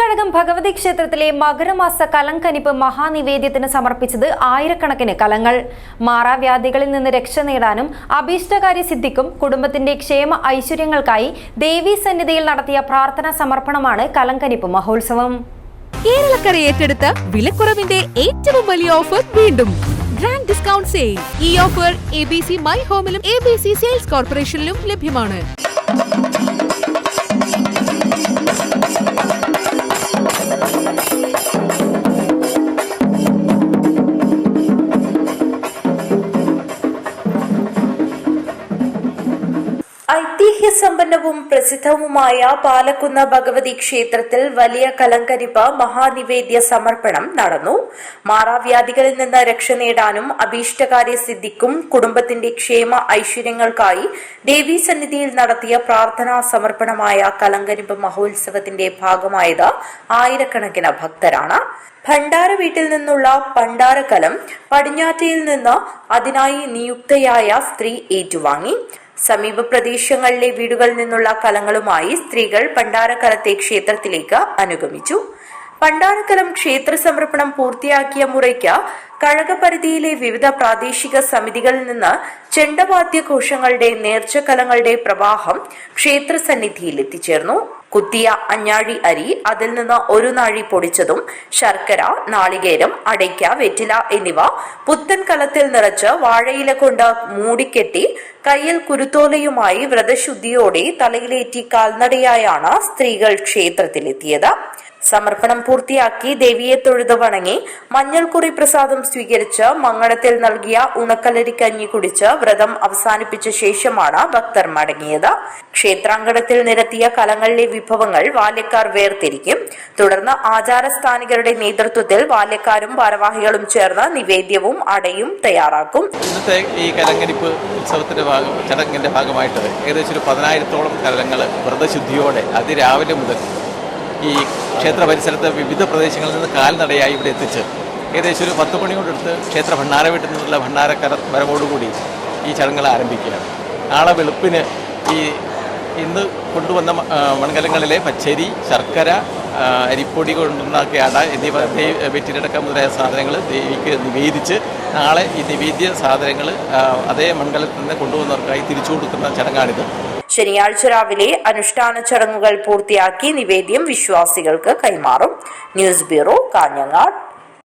ക്ഷേത്രകഴകം ഭഗവതി ക്ഷേത്രത്തിലെ മകരമാസ കലങ്കനിപ്പ് മഹാനിവേദ്യത്തിന് സമർപ്പിച്ചത് ആയിരക്കണക്കിന് കലങ്ങൾ. മാറാവ്യാധികളിൽ നിന്ന് രക്ഷ നേടാനും അഭീഷ്ടകാര്യ സിദ്ധിക്കും കുടുംബത്തിന്റെ ക്ഷേമ ഐശ്വര്യങ്ങൾക്കായി ദേവീ സന്നിധിയിൽ നടത്തിയ പ്രാർത്ഥനാ സമർപ്പണമാണ് കലങ്കനിപ്പ് മഹോത്സവം. കേരളക്കര ഏറ്റെടുത്ത വിലക്കുറവിന്റെ ഏറ്റവും വലിയ ഓഫർ വീണ്ടും. Grand discount sale. ഈ offer A B C my ഹോമിലും A B C sales കോർപ്പറേഷനിലും ലഭ്യമാണ്. ഐതിഹ്യസമ്പന്നവും പ്രസിദ്ധവുമായ പാലക്കുന്ന ഭഗവതി ക്ഷേത്രത്തിൽ വലിയ കലങ്കരിപ്പ് മഹാനിവേദ്യ സമർപ്പണം നടന്നു. മാറാവ്യാധികളിൽ നിന്ന് രക്ഷ നേടാനും അഭീഷ്ടകാര്യ സിദ്ധിക്കും കുടുംബത്തിന്റെ ക്ഷേമ ഐശ്വര്യങ്ങൾക്കായി ദേവീ സന്നിധിയിൽ നടത്തിയ പ്രാർത്ഥനാ സമർപ്പണമായ കലങ്കരിപ്പ് മഹോത്സവത്തിന്റെ ഭാഗമായത് ആയിരക്കണക്കിന് ഭക്തരാണ്. ഭണ്ഡാര വീട്ടിൽ നിന്നുള്ള പണ്ടാരക്കലം പടിഞ്ഞാറ്റയിൽ നിന്ന് അതിനായി നിയുക്തയായ സ്ത്രീ ഏറ്റുവാങ്ങി. സമീപ പ്രദേശങ്ങളിലെ വീടുകളിൽ നിന്നുള്ള കലങ്ങളുമായി സ്ത്രീകൾ പണ്ടാരക്കലത്തെ ക്ഷേത്രത്തിലേക്ക് അനുഗമിച്ചു. പണ്ടാരക്കലം ക്ഷേത്ര സമർപ്പണം പൂർത്തിയാക്കിയ മുറയ്ക്ക് കഴകപരിധിയിലെ വിവിധ പ്രാദേശിക സമിതികളിൽ നിന്ന് ചെണ്ടവാദ്യഘോഷങ്ങളുടെ നേർച്ചക്കലങ്ങളുടെ പ്രവാഹം ക്ഷേത്ര സന്നിധിയിൽ എത്തിച്ചേർന്നു. കുത്തിയ അഞ്ഞാഴി അരി അതിൽ നിന്ന് ഒരു നാഴി പൊടിച്ചതും ശർക്കര നാളികേരം അടയ്ക്ക വെറ്റില എന്നിവ പുത്തൻ കലത്തിൽ നിറച്ച് വാഴയില കൊണ്ട് മൂടിക്കെട്ടി കയ്യിൽ കുരുത്തോലയുമായി വ്രതശുദ്ധിയോടെ തലയിലേറ്റി കാൽനടയായാണ് സ്ത്രീകൾ ക്ഷേത്രത്തിലെത്തിയത്. സമർപ്പണം പൂർത്തിയാക്കി ദേവിയെ തൊഴുതു വണങ്ങി മഞ്ഞൾക്കുറി പ്രസാദം സ്വീകരിച്ച് മങ്ങടത്തിൽ നൽകിയ ഉണക്കലരി കഞ്ഞി കുടിച്ച് വ്രതം അവസാനിപ്പിച്ച ശേഷമാണ് ഭക്തർ മടങ്ങിയത്. ക്ഷേത്രാങ്കണത്തിൽ നിരത്തിയ കലങ്ങളിലെ വിഭവങ്ങൾ ബാല്യക്കാർ വേർതിരിക്കും. തുടർന്ന് ആചാരസ്ഥാനികരുടെ നേതൃത്വത്തിൽ ബാല്യക്കാരും ഭാരവാഹികളും ചേർന്ന് നിവേദ്യവും അടയും തയ്യാറാക്കും. ഇന്നത്തെ ഈ കലങ്കരിപ്പ് ഉത്സവത്തിന്റെ ഭാഗം ചടങ്ങിന്റെ ഭാഗമായിട്ട് ഏകദേശം ഒരു പതിനായിരത്തോളം കലങ്ങൾ വ്രതശുദ്ധിയോടെ അതിരാവിലെ മുതൽ ഈ ക്ഷേത്ര പരിസരത്ത് വിവിധ പ്രദേശങ്ങളിൽ നിന്ന് കാൽനടയായി ഇവിടെ എത്തിച്ച് ഏകദേശം ഒരു പത്ത് മണിയോടടുത്ത് ക്ഷേത്ര ഭണ്ഡാര വീട്ടിൽ നിന്നുള്ള ഭണ്ഡാരക്കാര വരവോടുകൂടി ഈ ചടങ്ങുകൾ ആരംഭിക്കുകയാണ്. നാളെ വെളുപ്പിന് ഈ ഇന്ന് കൊണ്ടുവന്ന മൺകലങ്ങളിലെ പച്ചരി ശർക്കര അരിപ്പൊടി കൊണ്ടുണ്ടാക്കിയ അട എന്നിവ വെറ്റിനടക്കം മുതലായ സാധനങ്ങൾ ദേവിക്ക് നിവേദിച്ച് നാളെ ഈ നിവേദ്യ സാധനങ്ങൾ അതേ മൺകലത്തിൽ നിന്ന് കൊണ്ടുവന്നവർക്കായി തിരിച്ചു കൊടുക്കുന്ന ചടങ്ങാണിത്. ശനിയാഴ്ച രാവിലെ അനുഷ്ഠാന ചടങ്ങുകൾ പൂർത്തിയാക്കി നിവേദ്യം വിശ്വാസികൾക്ക് കൈമാറും. News bureau Kanhangad.